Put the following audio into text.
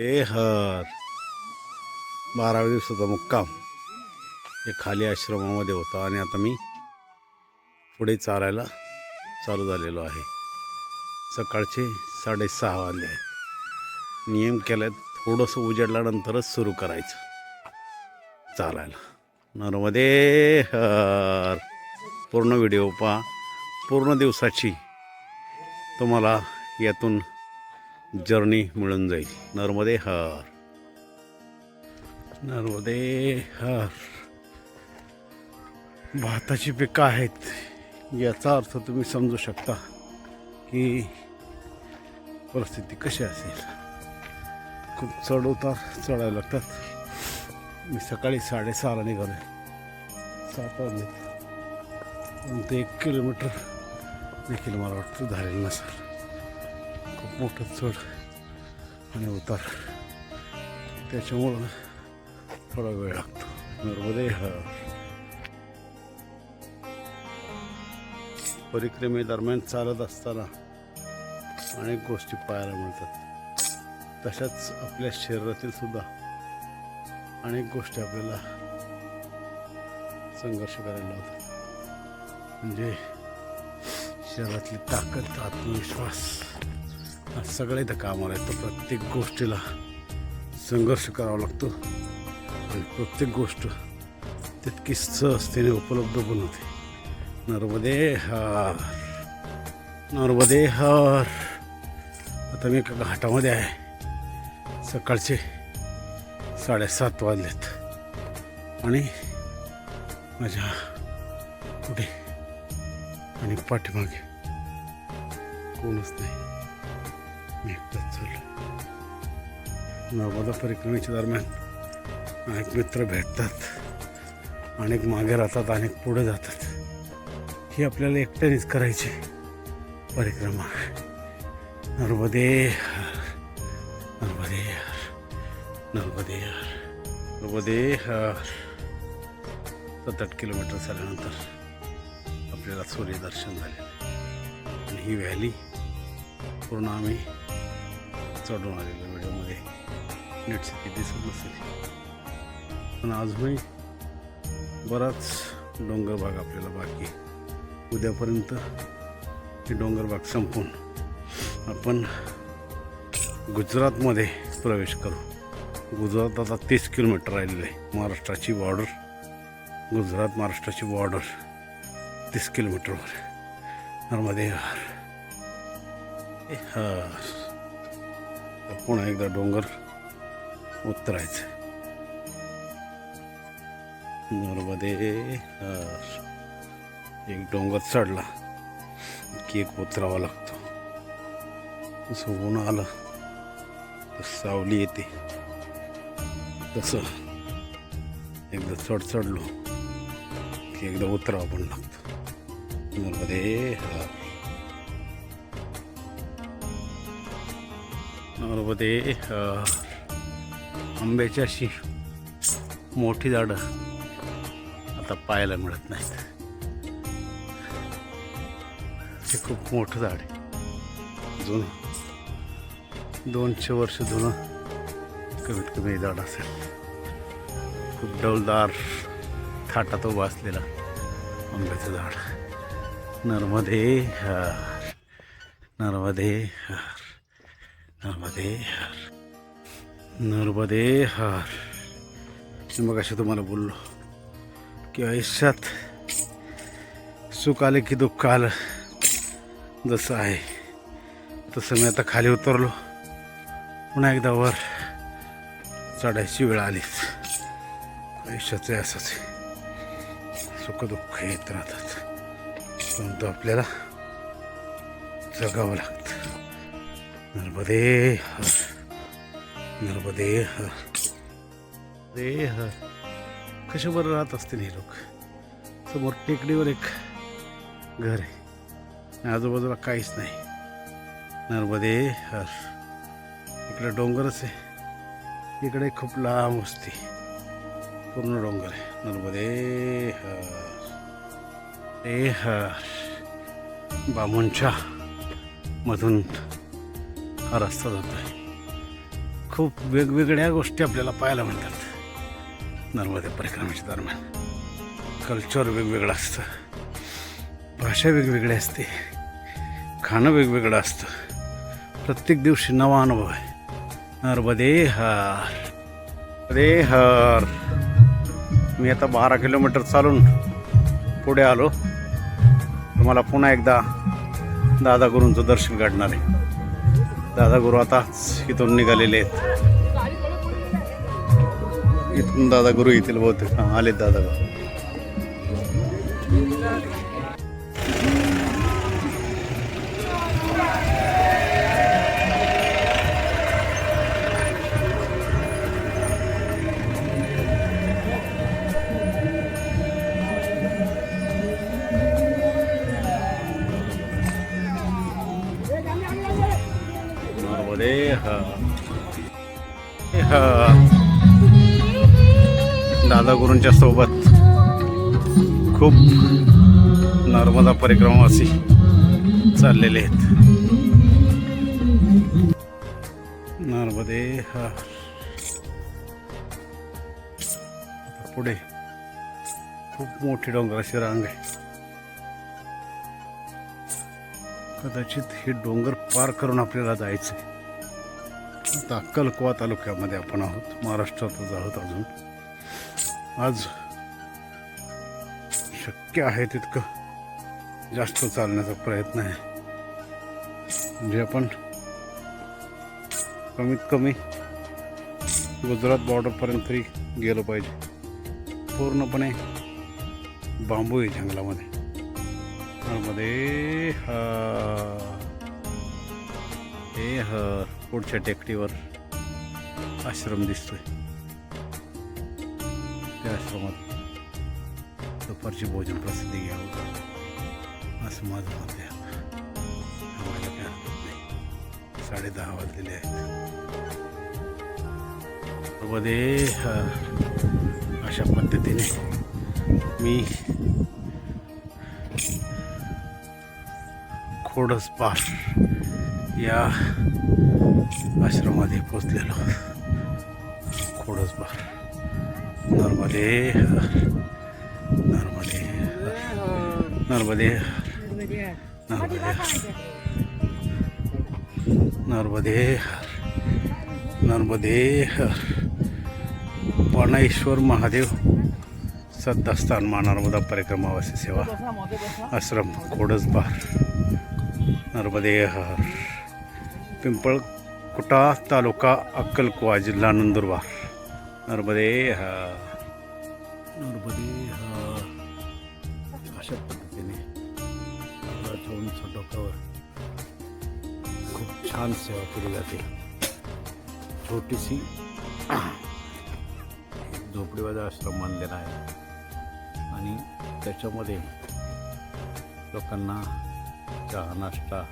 हर बाराव्या दिवसाचा मुक्काम. हे खाली आश्रमामध्ये होता आणि आता मी पुढे चालायला चालू झालेलो आहे. सकाळचे साडेसहा वाजले आहेत. नियम केलाय थोडंसं उजेडल्यानंतरच सुरू करायचं. चालायला. नर्मदे हर. पूर्ण व्हिडिओ पहा. पूर्ण दिवसाची तुम्हाला यातून जर्नी मिळून जाईल. नर्मदे हर. नर्मदे हर. भाताची पिकं आहेत. याचा अर्थ तुम्ही समजू शकता की परिस्थिती कशी असेल. खूप चढ उतार चढायला लागतात. मी सकाळी साडेसहाला निघालो सात वाजले. ते एक किलोमीटर देखील मला वाटतं झालेलं नसेल. खूप मोठं चढ आणि उतार. त्याच्यामुळं थोडा वेळ लागतो. नर्मदे हा. परिक्रमेदरम्यान चालत असताना अनेक गोष्टी पाहायला मिळतात. तशाच आपल्या शरीरातील सुद्धा अनेक गोष्टी आपल्याला संघर्ष करायला लावतात म्हणजे शरीरातली ताकद आत्मविश्वास सगळे इथं कामाला तर प्रत्येक गोष्टीला संघर्ष करावा लागतो. आणि प्रत्येक गोष्ट तितकी सहजतेने उपलब्ध पण होते. नर्मदे हार नर्मदे हार. आता मी एका घाटामध्ये आहे. सकाळचे साडेसात वाजलेत. आणि माझ्या पुढे आणि पाठीमागे कोणच नाही. मी एकटाच चाललो नर्मदा परिक्रमेच्या दरम्यान अनेक मित्र भेटतात. अनेक मागे राहतात अनेक पुढे जातात. ही आपल्याला एकट्यानेच करायची परिक्रमा. नर्मदे नर्मदे नर्मदे नर्मदे सात आठ किलोमीटर झाल्यानंतर आपल्याला सूर्यदर्शन झाले. आणि ही व्हॅली पूर्ण आम्ही चढून आलेलो व्हिडिओमध्ये. नीट दिसत नसेल. पण अजूनही बराच डोंगर भाग आपल्याला बाकी उद्यापर्यंत हे डोंगर भाग संपून आपण गुजरातमध्ये प्रवेश करू. गुजरात आता तीस किलोमीटर राहिलेलं आहे. महाराष्ट्राची बॉर्डर गुजरात महाराष्ट्राची बॉर्डर तीस किलोमीटरवर नर्मदे हा तर पुन्हा एकदा डोंगर उतरायचं. नर्मदे एक डोंगर चढला की एक उतरावा लागतो. तसं ऊन आलं तर सावली येते. तसं एकदा चढ चढलो की एकदा उतरावा पण लागतो. नर्मदे हा नर्मदे हर आंब्याची अशी मोठी झाडं आता पाहायला मिळत नाहीत. हे खूप मोठं झाड आहे. जुनं. दोनशे वर्ष जुनं कमीत कमी झाड असेल. खूप डौलदार थाटात उभा असलेला आंब्याचं झाड. नर्मदे नर्मदे नर्मदे हर नर्मदे हर मी मग असे तुम्हाला बोललो की आयुष्यात सुख आले की दुःख आलं जसं आहे तसं मी आता खाली उतरलो. पुन्हा एकदा वर चढायची वेळ आलीच आयुष्याचं आहे असंच आहे सुखदुःख येत राहतात. परंतु आपल्याला जगावं लागतं. नर्मदे हर नर्मदे हर रे हर राहत असतील हे लोक? समोर टेकडीवर एक घर आहे. आणि आजूबाजूला काहीच नाही. नर्मदे हर इकडं डोंगरच आहे. इकडे खूप लांब असते पूर्ण डोंगर आहे. नर्मदे हर ए हर बामूंच्या मधून हा रस्ता जातो आहे खूप वेगवेगळ्या गोष्टी आपल्याला पाहायला मिळतात. नर्मदे परिक्रमेच्या दरम्यान. कल्चर वेगवेगळं असतं. भाषा वेगवेगळी असते. खाणं वेगवेगळं असतं. प्रत्येक दिवशी नवा अनुभव आहे. नर्मदे हार. अरे हर. मी आता बारा किलोमीटर चालून पुढे आलो. तुम्हाला पुन्हा एकदा दादा गुरूंचं दर्शन घडणार आहे. दादा गुरु आताच इथून निघालेले आहेत. इथून दादा गुरु येतील बहुतेक आलेत दादा गुरु नर्मदे दादा गुरूंच्या सोबत खूप नर्मदा परिक्रमावासी चाललेले आहेत. नर्मदे हा पुढे खूप मोठी डोंगराची रांग आहे. कदाचित हे डोंगर पार करून आपल्याला जायचं आहे आता अक्कलकुवा तालुक्यामध्ये आपण आहोत. महाराष्ट्रातच आहोत अजून. आज शक्य आहे तितकं जास्त चालण्याचा प्रयत्न आहे. म्हणजे आपण कमीत कमी गुजरात बॉर्डरपर्यंत तरी गेलो पाहिजे. पूर्णपणे बांबू आहे जंगलामध्ये. मध्ये हे. हर पुढच्या टेकडीवर आश्रम दिसतोय. त्या आश्रमात दुपारची भोजन प्रसिद्धी घ्यावं. असं माझं मत आहे. आता. काय हरकत नाही. वाजलेले आहेत. मध्ये अशा पद्धतीने मी खोडसपार या आश्रमामध्ये पोचलेलो खोडसबार नर्मदे. नर्मदे. नर्मदे. नर्मदे. नर्मदे. नर्मदे. हर पाणेश्वर महादेव श्रद्धास्थान मा नर्मदा परिक्रमावासी सेवा. आश्रम खोडसबार नर्मदे. पिंपळ कुटास तालुका अक्कलकुवा जिल्हा नंदुरबार. नर्मदे हा. नर्मदे हा. अशा पद्धतीने उंच डोक्यावर खूप छान सेवा केली जाते. छोटीशी झोपडीवाजा आश्रम बांधलेला आहे. आणि त्याच्यामध्ये लोकांना चहा नाश्ता